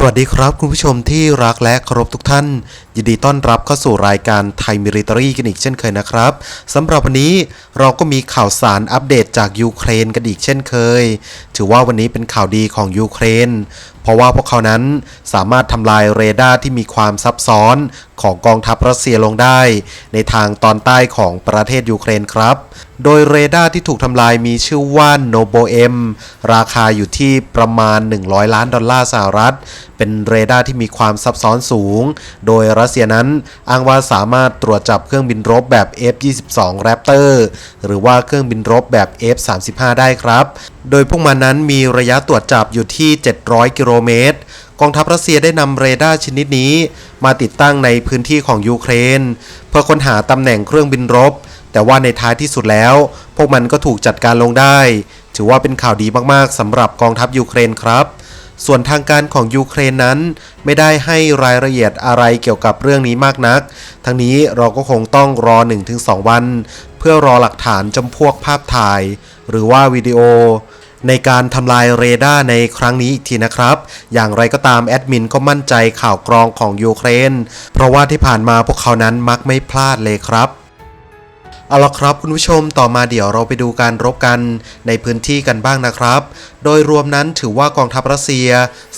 สวัสดีครับคุณผู้ชมที่รักและเคารพทุกท่าน ยินดีต้อนรับเข้าสู่รายการไทยมิริตรีกันอีกเช่นเคยนะครับสำหรับวันนี้เราก็มีข่าวสารอัปเดตจากยูเครนกันอีกเช่นเคย ถือว่าวันนี้เป็นข่าวดีของยูเครน เพราะว่าพวกเขานั้นสามารถทำลายเรดาร์ที่มีความซับซ้อน ของกองทัพรัสเซียลงได้ ในทางตอนใต้ของประเทศยูเครนครับ โดยเรดาร์ที่ถูกทำลายมีชื่อว่าโนโบเอมราคาอยู่ที่ประมาณ 100 ล้านดอลลาร์สหรัฐ เป็นเรดาร์ที่มีความซับซ้อนสูง โดยรัสเซียนั้นอ้างว่าสามารถตรวจจับเครื่องบินรบแบบ F-22 Raptor หรือว่าเครื่องบินรบแบบ F-35 ได้ครับ โดยพวกมันนั้นมีระยะตรวจจับอยู่ที่ 700 กิโลเมตร กองทัพรัสเซียได้นำเรดาร์ชนิดนี้ มาติดตั้งในพื้นที่ของยูเครน เพื่อค้นหาตำแหน่งเครื่องบินรบ แต่ว่าในท้ายที่สุดแล้ว พวกมันก็ถูกจัดการลงได้ ถือว่าเป็นข่าวดีมากๆสำหรับกองทัพยูเครนครับ ส่วนทางการของยูเครนนั้นไม่ได้ให้รายละเอียดอะไรเกี่ยวกับเรื่องนี้มากนัก ทั้งนี้เราก็คงต้องรอ 1-2 วัน เพื่อรอหลักฐานจำพวกภาพถ่าย หรือว่าวิดีโอ ในการทำลายเรดาร์ในครั้งนี้อีกทีนะครับ อย่างไรก็ตามแอดมินก็มั่นใจข่าวกรองของยูเครน เพราะว่าที่ผ่านมาพวกเขานั้นมักไม่พลาดเลยครับเอาละครับคุณผู้ชมต่อมาเดี๋ยวเราไปดูการรบกันในพื้นที่กันบ้างนะครับ โดยรวมนั้นถือว่ากองทัพรัสเซีย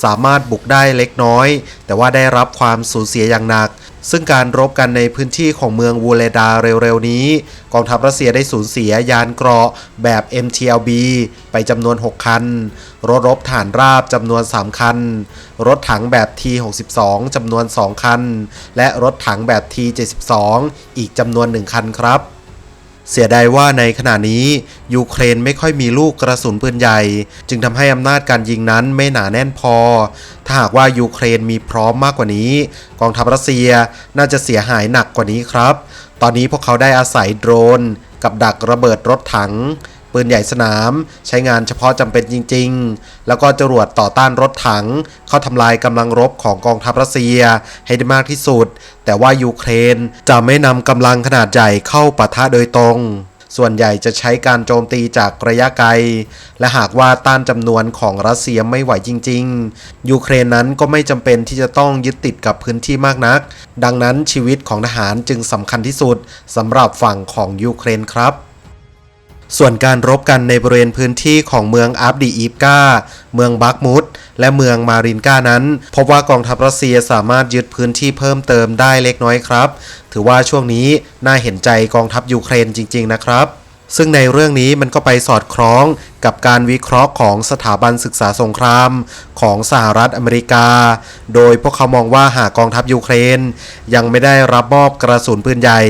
สามารถบุกได้เล็กน้อย แต่ว่าได้รับความสูญเสียอย่างหนัก ซึ่งการรบกันในพื้นที่ของเมืองวูเลดาเร็วๆนี้ กองทัพรัสเซียได้สูญเสียยานเกราะแบบ MTLB ไปจำนวน 6 คัน รถรบฐานราบจำนวน 3 คัน รถถังแบบ T62 จำนวน 2 คัน และรถถังแบบ T72 อีกจำนวน 1 คันครับ เสียดายว่าในขณะนี้ยูเครนไม่ค่อยมีลูกกระสุนปืนใหญ่ จึงทำให้อำนาจการยิงนั้นไม่หนาแน่นพอ ถ้าหากว่ายูเครนมีพร้อมมากกว่านี้ กองทัพรัสเซียน่าจะเสียหายหนักกว่านี้ครับ ตอนนี้พวกเขาได้อาศัยโดรน กับดักระเบิดรถถัง ปืนใหญ่สนามใช้งานเฉพาะจำเป็นจริง ๆ แล้วก็จรวดต่อต้านรถถัง เข้าทำลายกำลังรบของกองทัพรัสเซียให้ได้มากที่สุด แต่ว่ายูเครนจะไม่นำกำลังขนาดใหญ่เข้าปะทะโดยตรง ส่วนใหญ่จะใช้การโจมตีจากระยะไกล และหากว่าต้านจำนวนของรัสเซียไม่ไหวจริง ๆ ยูเครนนั้นก็ไม่จำเป็นที่จะต้องยึดติดกับพื้นที่มากนัก ดังนั้นชีวิตของทหารจึงสำคัญที่สุดสำหรับฝั่งของยูเครนครับ ส่วนการรบกันในบริเวณพื้นที่ของเมืองอับดีอีฟกาเมืองบักมุดและเมืองมารินกานั้น พบว่ากองทัพรัสเซียสามารถยึดพื้นที่เพิ่มเติมได้เล็กน้อยครับ ถือว่าช่วงนี้น่าเห็นใจกองทัพยูเครนจริง ๆ นะครับ ซึ่งในเรื่องนี้มันก็ไปสอดคล้องกับการวิเคราะห์ของสถาบันศึกษาสงครามของสหรัฐอเมริกา โดยพวกเขามองว่าหากกองทัพยูเครน ยังไม่ได้รับมอบกระสุนปืนใหญ่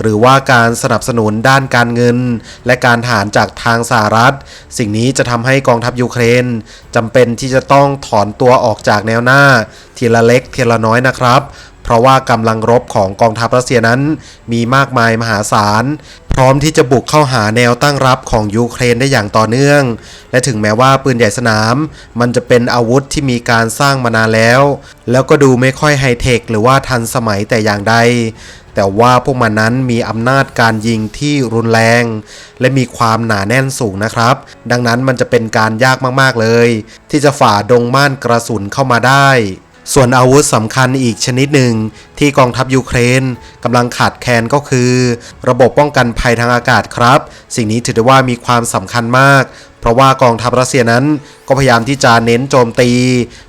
หรือว่าการสนับสนุนด้านการเงิน และการทหารจากทางสหรัฐ สิ่งนี้จะทำให้กองทัพยูเครนจำเป็นที่จะต้องถอนตัวออกจากแนวหน้า ทีละเล็กทีละน้อยนะครับเพราะว่ากำลังรบของกองทัพรัสเซียนั้นมีมากมายมหาศาล พร้อมที่จะบุกเข้าหาแนวตั้งรับของยูเครนได้อย่างต่อเนื่อง และถึงแม้ว่าปืนใหญ่สนาม มันจะเป็นอาวุธที่มีการสร้างมานานแล้ว แล้วก็ดูไม่ค่อยไฮเทคหรือว่าทันสมัยแต่อย่างใดแต่ว่าพวกมันนั้นมีอำนาจการยิงที่รุนแรง และมีความหนาแน่นสูงนะครับ ดังนั้นมันจะเป็นการยากมากๆเลย ที่จะฝ่าดงม่านกระสุนเข้ามาได้ ส่วนอาวุธสำคัญอีกชนิดหนึ่งที่กองทัพยูเครนกำลังขาดแคลนก็คือ ระบบป้องกันภัยทางอากาศครับ สิ่งนี้ถือได้ว่ามีความสำคัญมาก เพราะว่ากองทัพรัสเซียนั้นก็พยายามที่จะเน้นโจมตี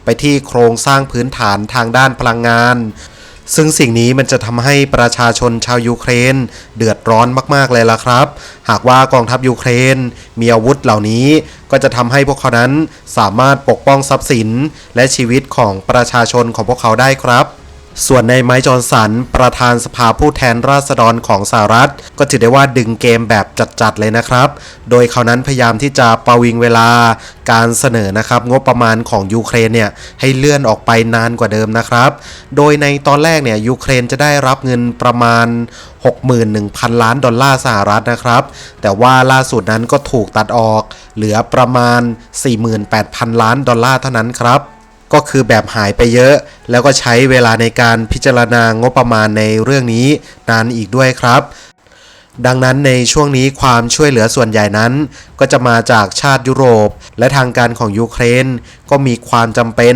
ไปที่โครงสร้างพื้นฐานทางด้านพลังงาน ซึ่งสิ่งนี้มันจะทำให้ประชาชนชาวยูเครน เดือดร้อนมากๆเลยล่ะครับ หากว่ากองทัพยูเครน มีอาวุธเหล่านี้ ก็จะทำให้พวกเขานั้นสามารถปกป้องทรัพย์สิน และชีวิตของประชาชนของพวกเขาได้ครับ ส่วนในไมค์จอห์นสัน ประธานสภาผู้แทนราษฎรของสหรัฐ ก็ถือได้ว่าดึงเกมแบบจัดๆเลยนะครับ โดยเขานั้นพยายามที่จะประวิงเวลาการเสนอนะครับงบประมาณของยูเครนเนี่ยให้เลื่อนออกไปนานกว่าเดิมนะครับ โดยในตอนแรกเนี่ยยูเครนจะได้รับเงินประมาณ 61,000 ล้านดอลลาร์สหรัฐนะครับ แต่ว่าล่าสุดนั้นก็ถูกตัดออก เหลือประมาณ 48,000 ล้านดอลลาร์เท่านั้นครับ ก็คือแบบหายไปเยอะ แล้วก็ใช้เวลาในการพิจารณางบประมาณในเรื่องนี้นานอีกด้วยครับ ดังนั้นในช่วงนี้ความช่วยเหลือส่วนใหญ่นั้น ก็จะมาจากชาติยุโรป และทางการของยูเครน ก็มีความจำเป็น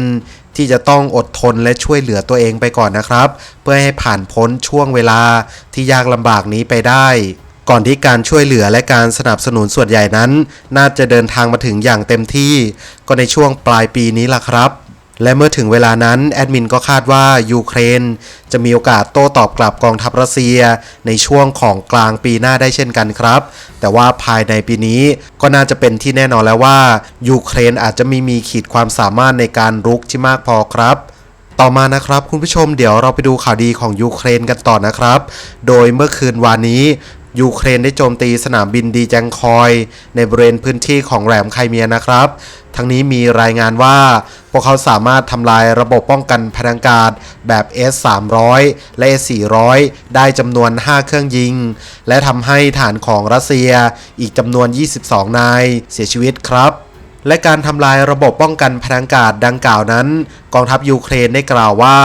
ที่จะต้องอดทนและช่วยเหลือตัวเองไปก่อนนะครับ เพื่อให้ผ่านพ้นช่วงเวลาที่ยากลำบากนี้ไปได้ ก่อนที่การช่วยเหลือและการสนับสนุนส่วนใหญ่นั้น น่าจะเดินทางมาถึงอย่างเต็มที่ ก็ในช่วงปลายปีนี้ล่ะครับ และเมื่อถึงเวลานั้นแอดมินก็คาดว่ายูเครน จะมีโอกาสโต้ตอบกลับกองทัพรัสเซีย ในช่วงของกลางปีหน้าได้เช่นกันครับ แต่ว่าภายในปีนี้ก็น่าจะเป็นที่แน่นอนแล้วว่ายูเครนอาจจะไม่มีขีดความสามารถในการรุกที่มากพอครับต่อมานะครับคุณผู้ชมเดี๋ยวเราไปดูข่าวดีของยูเครนกันต่อนะครับ โดยเมื่อคืนวานนี้ ยูเครนได้โจมตีสนามบินดีแจงคอย ในบริเวณพื้นที่ของแหลมไครเมียนะครับ ทั้งนี้มีรายงานว่า พวกเขาสามารถทำลายระบบป้องกันพลังกาศแบบ S300 และ S400 ได้จำนวน 5 เครื่องยิง และทำให้ฐานของรัสเซียอีกจำนวน 22 นายเสียชีวิตครับและการทำลายระบบป้องกันพลังกาศดังกล่าวนั้น กองทัพยูเครนได้กล่าวว่า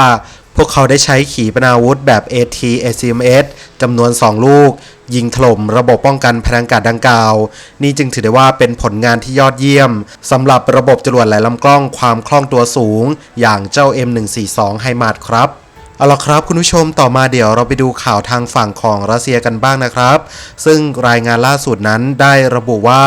พวกเขาได้ใช้ขีปนาวุธแบบ AT ACMS จำนวน 2 ลูก ยิงถล่มระบบป้องกันพลังกาศดังกล่าว นี่จึงถือได้ว่าเป็นผลงานที่ยอดเยี่ยมสำหรับระบบจรวดหลายลำกล้องความคล่องตัวสูง อย่างเจ้า M142 ไฮมาดครับเอาละครับคุณผู้ชมต่อมาเดี๋ยวเราไปดูข่าวทางฝั่งของรัสเซียกันบ้างนะครับ ซึ่งรายงานล่าสุดนั้นได้ระบุว่า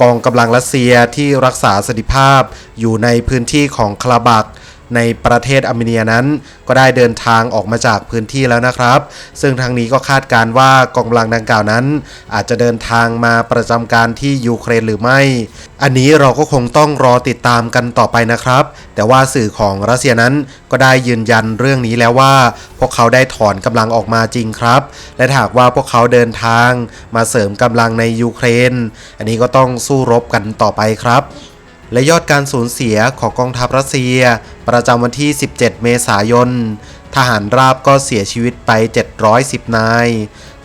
กองกำลังรัสเซียที่รักษาสถิภาพอยู่ในพื้นที่ของคลาบัก ในประเทศอาร์เมเนียนั้น ก็ได้เดินทางออกมาจากพื้นที่แล้วนะครับ ซึ่งทางนี้ก็คาดการว่ากองกำลังดังกล่าวนั้น อาจจะเดินทางมาประจำการที่ยูเครนหรือไม่ อันนี้เราก็คงต้องรอติดตามกันต่อไปนะครับ แต่ว่าสื่อของรัสเซียนั้นก็ได้ยืนยันเรื่องนี้แล้วว่า พวกเขาได้ถอนกำลังออกมาจริงครับ และหากว่าพวกเขาเดินทางมาเสริมกำลังในยูเครน อันนี้ก็ต้องสู้รบกันต่อไปครับ และยอดการสูญเสียของกองทัพรัสเซีย ประจำวันที่ 17 เมษายน ทหารราบก็เสียชีวิตไป 710 นาย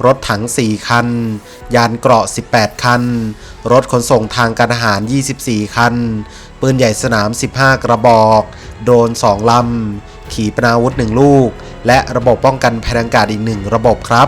รถถัง 4 คัน ยานเกราะ 18 คัน รถขนส่งทางการทหาร 24 คัน ปืนใหญ่สนาม 15 กระบอก โดน 2 ลำ ขีปนาวุธ 1 ลูก และระบบป้องกันภัยทางอากาศอีก 1 ระบบครับ